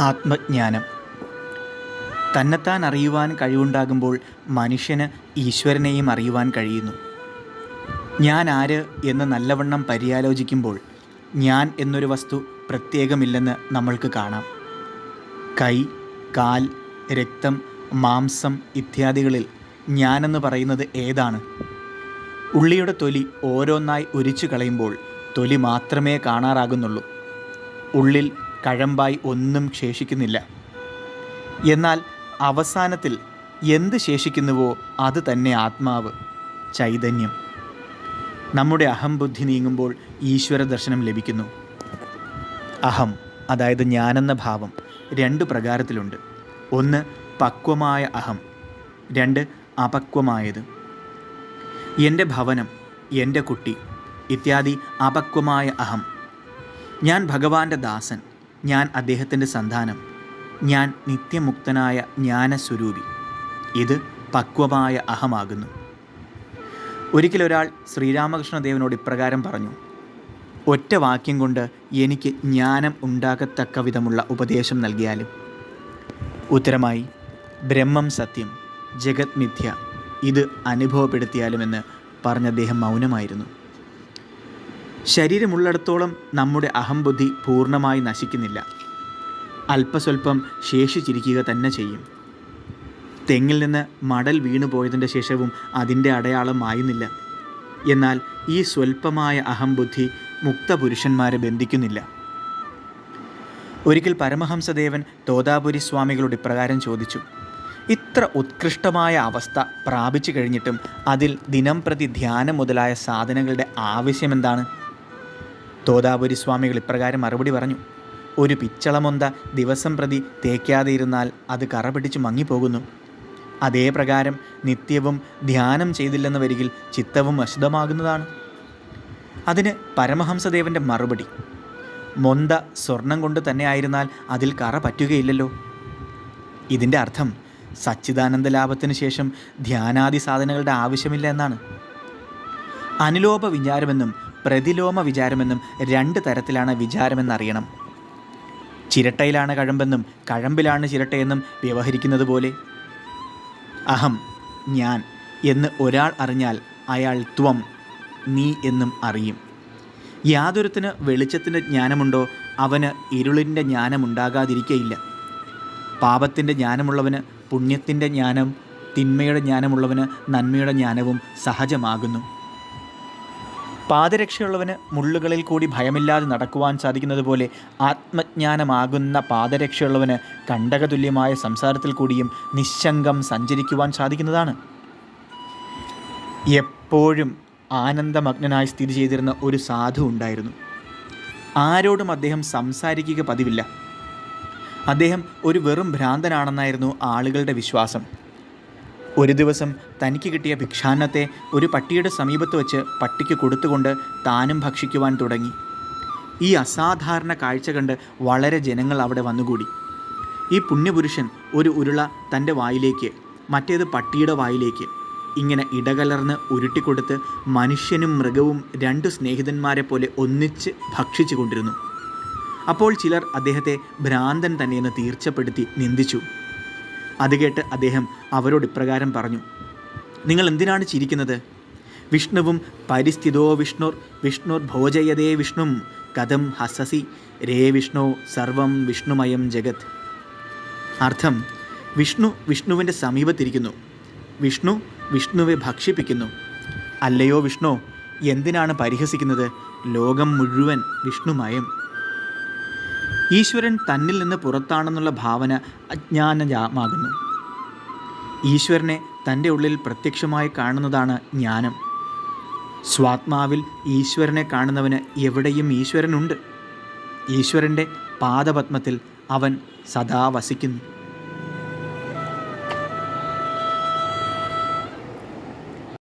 ആത്മജ്ഞാനം. തന്നെത്താൻ അറിയുവാൻ കഴിവുണ്ടാകുമ്പോൾ മനുഷ്യന് ഈശ്വരനെയും അറിയുവാൻ കഴിയുന്നു. ഞാൻ ആര് എന്ന് നല്ലവണ്ണം പര്യാലോചിക്കുമ്പോൾ ഞാൻ എന്നൊരു വസ്തു പ്രത്യേകമില്ലെന്ന് നമ്മൾക്ക് കാണാം. കൈ കാൽ രക്തം മാംസം ഇത്യാദികളിൽ ഞാനെന്ന് പറയുന്നത് ഏതാണ്? ഉള്ളിയുടെ തൊലി ഓരോന്നായി ഉരിച്ചു കളയുമ്പോൾ തൊലി മാത്രമേ കാണാറാകുന്നുള്ളൂ. ഉള്ളിൽ കഴമ്പായി ഒന്നും ശേഷിക്കുന്നില്ല. എന്നാൽ അവസാനത്തിൽ എന്ത് ശേഷിക്കുന്നുവോ അത് തന്നെ ആത്മാവ് ചൈതന്യം. നമ്മുടെ അഹംബുദ്ധി നീങ്ങുമ്പോൾ ഈശ്വര ദർശനം ലഭിക്കുന്നു. അഹം അതായത് ഞാനെന്ന ഭാവം രണ്ട് പ്രകാരത്തിലുണ്ട്. ഒന്ന് പക്വമായ അഹം രണ്ട് അപക്വമായത്. എന്റെ ഭവനം എന്റെ കുട്ടി ഇത്യാദി അപക്വമായ അഹം. ഞാൻ ഭഗവാന്റെ ദാസൻ ഞാൻ അദ്ദേഹത്തിന്റെ സന്താനം. ഞാൻ നിത്യമുക്തനായ ജ്ഞാനസ്വരൂപി. ഇത് പക്വമായ അഹമാകുന്നു. ഒരിക്കലൊരാൾ ശ്രീരാമകൃഷ്ണദേവനോട് ഇപ്രകാരം പറഞ്ഞു ഒറ്റ വാക്യം കൊണ്ട് എനിക്ക് ജ്ഞാനം ഉണ്ടാകത്തക്ക വിധമുള്ള ഉപദേശം നൽകിയാലും. ഉത്തരമായി ബ്രഹ്മം സത്യം ജഗത് മിഥ്യ ഇത് അനുഭവപ്പെടുത്തിയാലുമെന്ന് പറഞ്ഞ അദ്ദേഹം മൗനമായിരുന്നു. ശരീരമുള്ളിടത്തോളം നമ്മുടെ അഹംബുദ്ധി പൂർണമായി നശിക്കുന്നില്ല. അല്പസ്വല്പം ശേഷിച്ചിരിക്കുക തന്നെ ചെയ്യും. തെങ്ങിൽ നിന്ന് മടൽ വീണു പോയതിന്റെ ശേഷവും അതിന്റെ അടയാളം മായുന്നില്ല. എന്നാൽ ഈ സ്വല്പമായ അഹംബുദ്ധി മുക്തപുരുഷന്മാരെ ബന്ധിക്കുന്നില്ല. ഒരിക്കൽ പരമഹംസദേവൻ തോതാപുരി സ്വാമികളോട് ഇപ്രകാരം ചോദിച്ചു ഇത്ര ഉത്കൃഷ്ടമായ അവസ്ഥ പ്രാപിച്ചു കഴിഞ്ഞിട്ടും അതിൽ ദിനം പ്രതി ധ്യാനം മുതലായ സാധനങ്ങളുടെ ആവശ്യമെന്താണ്? തോതാപുരി സ്വാമികൾ ഇപ്രകാരം മറുപടി പറഞ്ഞു. ഒരു പിച്ചളമൊന്ത ദിവസം പ്രതി തേക്കാതെ ഇരുന്നാൽ അത് കറ പിടിച്ച് മങ്ങിപ്പോകുന്നു. അതേ പ്രകാരം നിത്യവും ധ്യാനം ചെയ്തില്ലെന്ന് വരികിൽ ചിത്തവും അശുദ്ധമാകുന്നതാണ്. അതിന് പരമഹംസദേവന്റെ മറുപടി മൊന്ത സ്വർണം കൊണ്ട് തന്നെ ആയിരുന്നാൽ അതിൽ കറ പറ്റുകയില്ലല്ലോ. ഇതിന്റെ അർത്ഥം സച്ചിദാനന്ദ ലാഭത്തിന് ശേഷം ധ്യാനാദി സാധനങ്ങളുടെ ആവശ്യമില്ല എന്നാണ്. അനുലോപ വിചാരമെന്നും പ്രതിലോമ വിചാരമെന്നും രണ്ട് തരത്തിലാണ് വിചാരമെന്നറിയണം. ചിരട്ടയിലാണ് കഴമ്പെന്നും കഴമ്പിലാണ് ചിരട്ടയെന്നും വ്യവഹരിക്കുന്നത് പോലെ. അഹം ഞാൻ എന്ന് ഒരാൾ അറിഞ്ഞാൽ അയാൾ ത്വം നീ എന്നും അറിയും. യാതൊരുത്തിന് വെളിച്ചത്തിന്റെ ജ്ഞാനമുണ്ടോ? അവന് ഇരുളിന്റെ ജ്ഞാനമുണ്ടാകാതിരിക്കയില്ല. പാപത്തിന്റെ ജ്ഞാനമുള്ളവന് പുണ്യത്തിന്റെ ജ്ഞാനം തിന്മയുടെ ജ്ഞാനമുള്ളവന് നന്മയുടെ ജ്ഞാനവും സഹജമാകുന്നു. പാദരക്ഷയുള്ളവന് മുള്ളുകളിൽ കൂടി ഭയമില്ലാതെ നടക്കുവാൻ സാധിക്കുന്നത് പോലെ ആത്മജ്ഞാനമാകുന്ന പാദരക്ഷയുള്ളവന് കണ്ടകതുല്യമായ സംസാരത്തിൽ കൂടിയും നിശങ്കം സഞ്ചരിക്കുവാൻ സാധിക്കുന്നതാണ്. എപ്പോഴും ആനന്ദമഗ്നനായി സ്ഥിതി ചെയ്തിരുന്ന ഒരു സാധു ഉണ്ടായിരുന്നു. ആരോടും അദ്ദേഹം സംസാരിക്കുക പതിവില്ല. അദ്ദേഹം ഒരു വെറും ഭ്രാന്തനാണെന്നായിരുന്നു ആളുകളുടെ വിശ്വാസം. ഒരു ദിവസം തനിക്ക് കിട്ടിയ ഭിക്ഷാന്നത്തെ ഒരു പട്ടിയുടെ സമീപത്ത് വെച്ച് പട്ടിക്ക് കൊടുത്തുകൊണ്ട് താനും ഭക്ഷിക്കുവാൻ തുടങ്ങി. ഈ അസാധാരണ കാഴ്ച കണ്ട് വളരെ ജനങ്ങൾ അവിടെ വന്നുകൂടി. ഈ പുണ്യപുരുഷൻ ഒരു ഉരുള തന്റെ വായിലേക്ക് മറ്റേത് പട്ടിയുടെ വായിലേക്ക് ഇങ്ങനെ ഇടകലർന്ന് ഉരുട്ടിക്കൊടുത്ത് മനുഷ്യനും മൃഗവും രണ്ട് സ്നേഹിതന്മാരെ പോലെ ഒന്നിച്ച് ഭക്ഷിച്ചു കൊണ്ടിരുന്നു അപ്പോൾ ചിലർ അദ്ദേഹത്തെ ഭ്രാന്തൻ തന്നെയെന്ന് തീർച്ചപ്പെടുത്തി നിന്ദിച്ചു. അത് കേട്ട് അദ്ദേഹം അവരോട് ഇപ്രകാരം പറഞ്ഞു നിങ്ങൾ എന്തിനാണ് ചിരിക്കുന്നത്? വിഷ്ണുവും പരിസ്ഥിതോ വിഷ്ണുർ വിഷ്ണുർ ഭോജയതേ വിഷ്ണും കഥം ഹസസി രേ വിഷ്ണു സർവം വിഷ്ണുമയം ജഗത്. അർത്ഥം വിഷ്ണു വിഷ്ണുവിന്റെ സമീപത്തിരിക്കുന്നു വിഷ്ണു വിഷ്ണുവെ ഭക്ഷിപ്പിക്കുന്നു. അല്ലയോ വിഷ്ണു എന്തിനാണ് പരിഹസിക്കുന്നത്? ലോകം മുഴുവൻ വിഷ്ണുമയം. ഈശ്വരൻ തന്നിൽ നിന്ന് പുറത്താണെന്നുള്ള ഭാവന അജ്ഞാനമാകുന്നു ഈശ്വരനെ തന്റെ ഉള്ളിൽ പ്രത്യക്ഷമായി കാണുന്നതാണ് ജ്ഞാനം. സ്വാത്മാവിൽ ഈശ്വരനെ കാണുന്നവന് എവിടെയും ഈശ്വരനുണ്ട്. ഈശ്വരന്റെ പാദപത്മത്തിൽ അവൻ സദാ വസിക്കുന്നു.